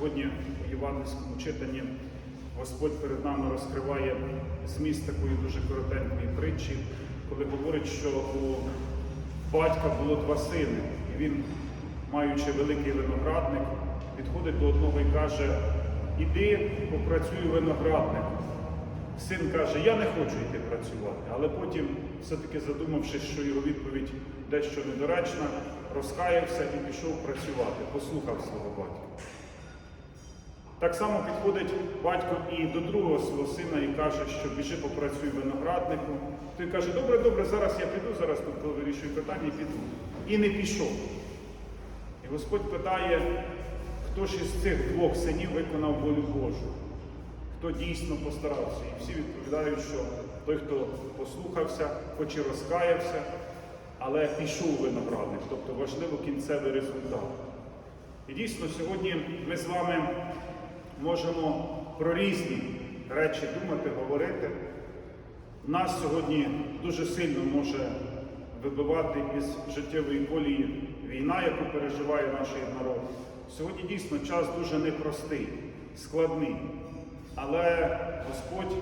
Сьогодні у Євангельському читанні Господь перед нами розкриває зміст такої дуже коротенької притчі, коли говорить, що у батька було два сини, і він, маючи великий виноградник, підходить до одного і каже: Іди, попрацюй виноградник. Син каже, я не хочу йти працювати, але потім, все-таки задумавшись, що його відповідь дещо недоречна, розкаявся і пішов працювати, послухав свого батька. Так само підходить батько і до другого свого сина і каже, що біжи попрацюй винограднику. Той каже, добре, добре, зараз я піду, зараз тут вирішую питання і піду. І не пішов. І Господь питає, хто ж із цих двох синів виконав волю Божу, хто дійсно постарався. І всі відповідають, що той, хто послухався, хоч і розкаявся, але пішов виноградник, тобто важливо кінцевий результат. І дійсно, сьогодні ми з вами можемо про різні речі думати, говорити. Нас сьогодні дуже сильно може вибивати із життєвої колії війна, яку переживає наш народ. Сьогодні дійсно час дуже непростий, складний. Але Господь,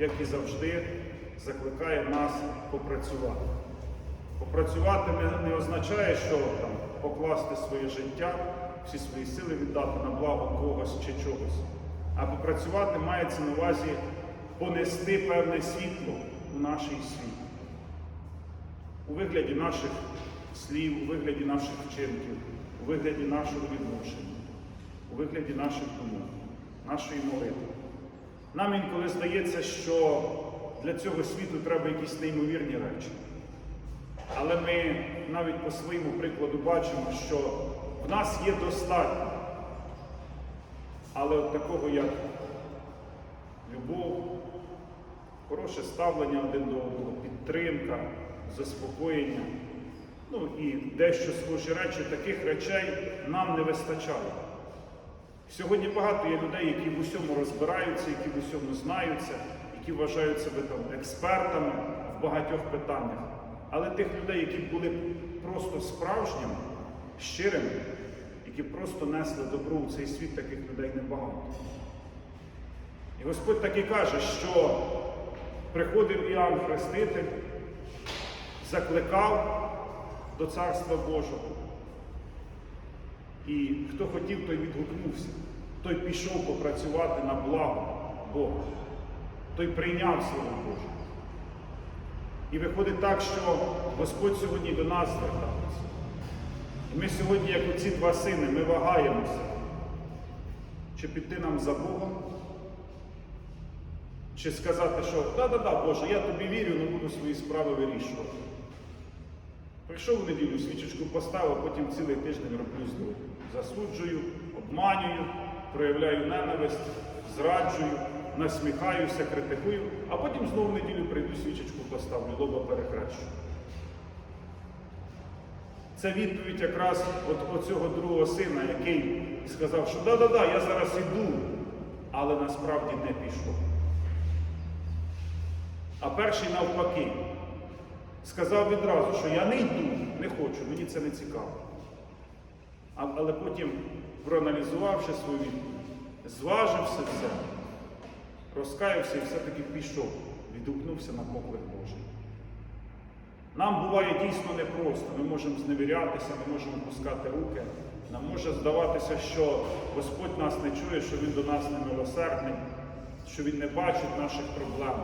як і завжди, закликає нас попрацювати. Попрацювати не, означає, що там, покласти своє життя, всі свої сили віддати на благо когось чи чогось. А попрацювати мається на увазі понести певне світло у наш світ. У вигляді наших слів, у вигляді наших вчинків, у вигляді нашого відношення, у вигляді наших думок, нашої молитви. Нам інколи здається, що для цього світу треба якісь неймовірні речі. Але ми навіть по своєму прикладу бачимо, що нас є достатньо. Але от такого, як любов, хороше ставлення один до одного, підтримка, заспокоєння, ну і дещо схожі речі, таких речей нам не вистачає. Сьогодні багато є людей, які в усьому розбираються, які в усьому знаються, які вважають себе там експертами в багатьох питаннях. Але тих людей, які були просто справжніми, щирими, які просто несли добро у цей світ, таких людей небагато. І Господь так і каже, що приходив Іоанн Хреститель, закликав до Царства Божого. І хто хотів, той відгукнувся, той пішов попрацювати на благо Бога, той прийняв Слово Боже. І виходить так, що Господь сьогодні до нас звертається. І ми сьогодні, як оці два сини, ми вагаємося, чи піти нам за Богом, чи сказати, що да-да-да, Боже, я тобі вірю, але буду свої справи вирішувати. Прийшов в неділю, свічечку поставив, потім цілий тиждень роблю зло. Засуджую, обманюю, проявляю ненависть, зраджую, насміхаюся, критикую, а потім знову в неділю прийду свічечку поставлю, лоба перехрещу. Це відповідь якраз от оцього другого сина, який сказав, що да-да-да, я зараз іду, але насправді не пішов. А перший навпаки сказав відразу, що я не йду, не хочу, мені це не цікаво. А, але потім, проаналізувавши свою відповідь, зважився все, розкаявся і все-таки пішов, відгукнувся на поклик Божий. Нам буває дійсно непросто, ми можемо зневірятися, ми можемо пускати руки. Нам може здаватися, що Господь нас не чує, що Він до нас не милосердний, що Він не бачить наших проблем.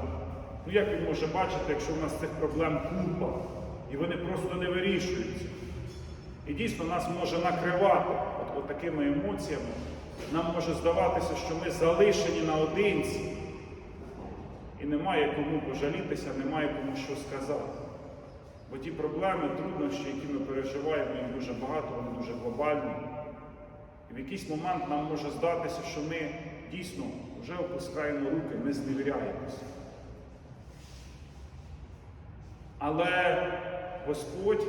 Ну як він може бачити, якщо в нас цих проблем купа, і вони просто не вирішуються? І дійсно нас може накривати от, от такими емоціями. Нам може здаватися, що ми залишені наодинці, і немає кому пожалітися, немає кому що сказати. Бо ті проблеми, труднощі, які ми переживаємо, їх дуже багато, вони дуже глобальні. І в якийсь момент нам може здатися, що ми дійсно вже опускаємо руки, ми зневіряємося. Але Господь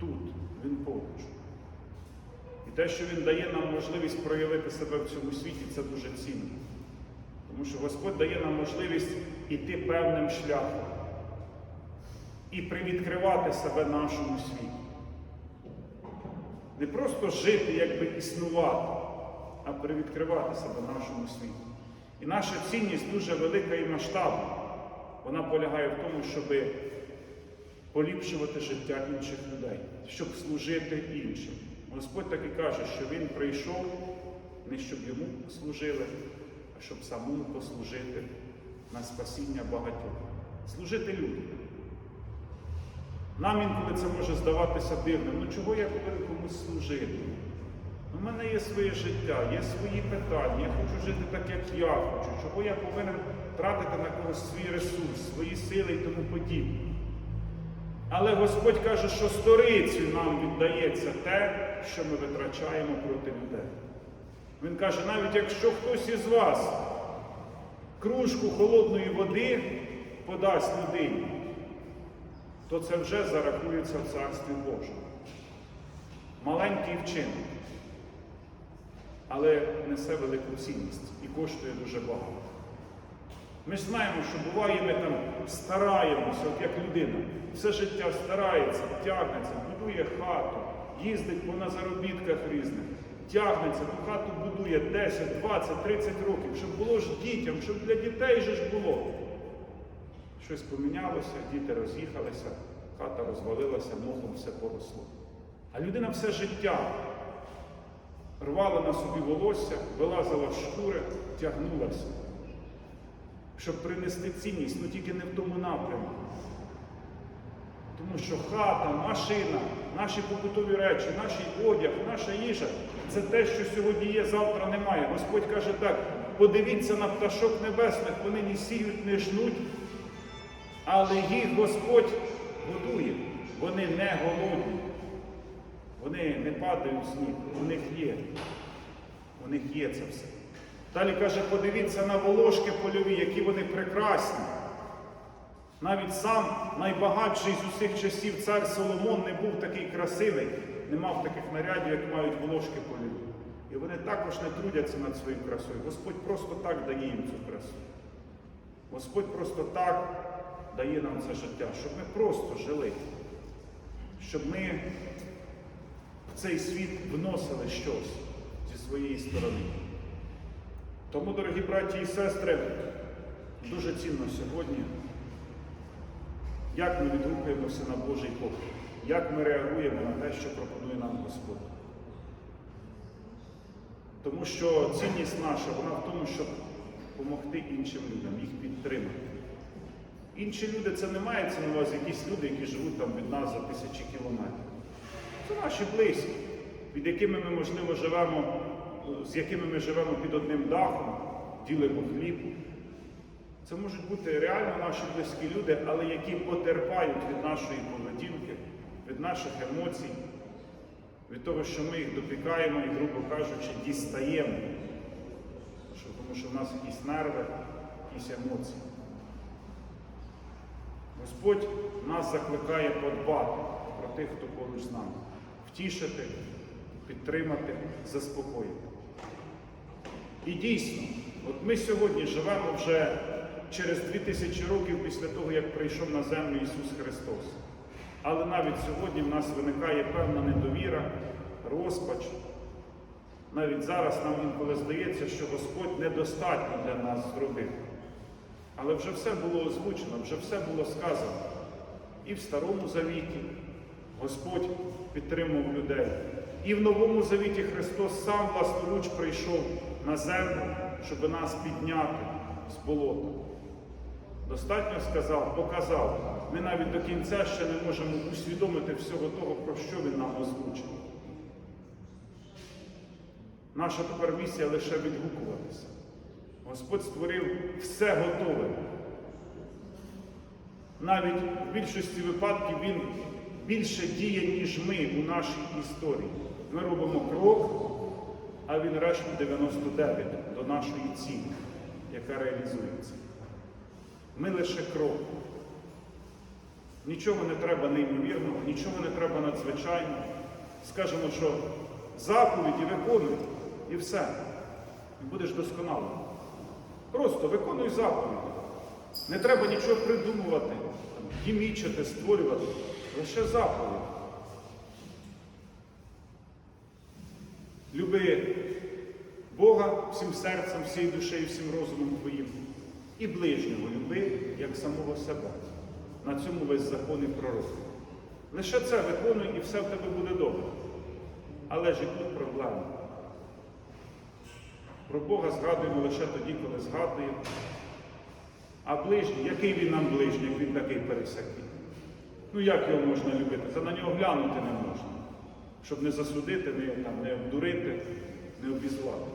тут, Він поруч. І те, що Він дає нам можливість проявити себе в цьому світі, це дуже цінно. Тому що Господь дає нам можливість іти певним шляхом і привідкривати себе нашому світі. Не просто жити, якби існувати, а привідкривати себе нашому світі. І наша цінність дуже велика і масштабна. Вона полягає в тому, щоб поліпшувати життя інших людей, щоб служити іншим. Господь так і каже, що Він прийшов не щоб йому служили, а щоб самому послужити на спасіння багатьох. Служити людям. Нам інколи це може здаватися дивним. Ну чого я повинен комусь служити? У мене є своє життя, є свої питання, я хочу жити так, як я хочу. Чого я повинен тратити на когось свій ресурс, свої сили і тому подібне. Але Господь каже, що сторицю нам віддається те, що ми витрачаємо проти людей. Він каже, навіть якщо хтось із вас кружку холодної води подасть людині, то це вже зарахується в Царстві Божому. Маленький вчинок, але несе велику цінність і коштує дуже багато. Ми знаємо, що буває, ми там стараємося, от як людина, все життя старається, тягнеться, будує хату, їздить по на заробітках різних, тягнеться, ту хату будує 10, 20, 30 років, щоб було ж дітям, щоб для дітей же ж було. Щось помінялося, діти роз'їхалися, хата розвалилася, мохом все поросло. А людина все життя рвала на собі волосся, вилазила з шкури, тягнулася щоб принести цінність, ну тільки не в тому напрямку. Тому що хата, машина, наші побутові речі, наш одяг, наша їжа це те, що сьогодні є, завтра немає. Господь каже так: подивіться на пташок небесних, вони не сіють, не жнуть, але їх Господь годує. Вони не голодні. Вони не падають з ніг, у них є. У них є це все. Далі каже, подивіться на волошки польові, які вони прекрасні. Навіть сам найбагатший з усіх часів цар Соломон не був такий красивий, не мав таких нарядів, як мають волошки польові. І вони також не трудяться над своєю красою. Господь просто так дає їм цю красу. Господь просто так дає нам це життя, щоб ми просто жили, щоб ми в цей світ вносили щось зі своєї сторони. Тому, дорогі браті і сестри, дуже цінно сьогодні, як ми відгукуємося на Божий поклик, як ми реагуємо на те, що пропонує нам Господь. Тому що цінність наша, вона в тому, щоб допомогти іншим людям, їх підтримати. Інші люди це не мається на увазі якісь люди, які живуть там від нас за тисячі кілометрів. Це наші близькі, під якими ми, можливо, живемо з якими ми живемо під одним дахом, ділимо хліб. Це можуть бути реально наші близькі люди, але які потерпають від нашої поведінки, від наших емоцій, від того, що ми їх допікаємо і, грубо кажучи, дістаємо. Тому що в нас якісь нерви, якісь емоції. Господь нас закликає подбати про тих, хто поруч з нами, втішити, підтримати, заспокоїти. І дійсно, от ми сьогодні живемо вже через 2000 років після того, як прийшов на землю Ісус Христос. Але навіть сьогодні в нас виникає певна недовіра, розпач. Навіть зараз нам інколи здається, що Господь недостатньо для нас зробив. Але вже все було озвучено, вже все було сказано. І в Старому Завіті Господь підтримував людей. І в Новому Завіті Христос сам власноруч прийшов на землю, щоб нас підняти з болота. Достатньо сказав, показав. Ми навіть до кінця ще не можемо усвідомити всього того, про що він нам озвучив. Наша тепер місія лише відгукуватися. Господь створив все готове. Навіть в більшості випадків Він більше діє, ніж ми у нашій історії. Ми робимо крок, а він решту 99 до нашої цілі, яка реалізується. Ми лише крок. Нічого не треба неймовірного, нічого не треба надзвичайного. Скажемо, що заповіді виконуй і все. І будеш досконалим. Просто виконуй заповіді. Не треба нічого придумувати, хімічити, створювати. Лише заповідь. Люби Бога всім серцем, всією душею, всім розумом твоїм. І ближнього люби, як самого себе. На цьому весь закон і пророк. Лише це виконуй і все в тебе буде добре. Але ж і тут проблема. Про Бога згадуємо лише тоді, коли згадуємо. А ближній, який він нам ближній, як він такий пересякий? Ну як його можна любити? Та на нього глянути не можна, щоб не засудити, не, там, не обдурити, не обізвати.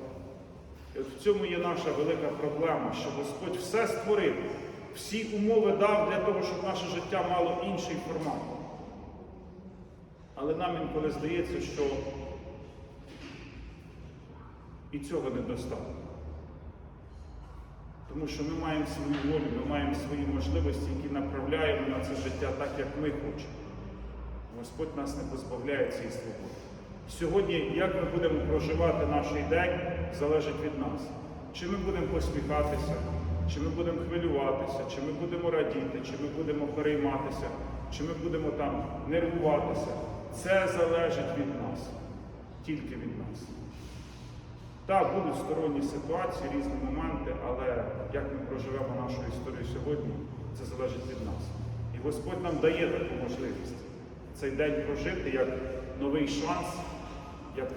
І от в цьому є наша велика проблема, що Господь все створив, всі умови дав для того, щоб наше життя мало інший формат. Але нам інколи здається, що і цього недостатньо. Тому що ми маємо свою волю, ми маємо свої можливості, які направляємо на це життя так, як ми хочемо. Господь нас не позбавляє цієї свободи. Сьогодні, як ми будемо проживати наш день, залежить від нас. Чи ми будемо посміхатися, чи ми будемо хвилюватися, чи ми будемо радіти, чи ми будемо перейматися, чи ми будемо там нервуватися. Це залежить від нас, тільки від нас. Так, будуть сторонні ситуації, різні моменти, але як ми проживемо нашу історію сьогодні, це залежить від нас. І Господь нам дає таку можливість цей день прожити як новий шанс, як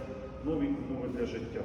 нові умови для життя.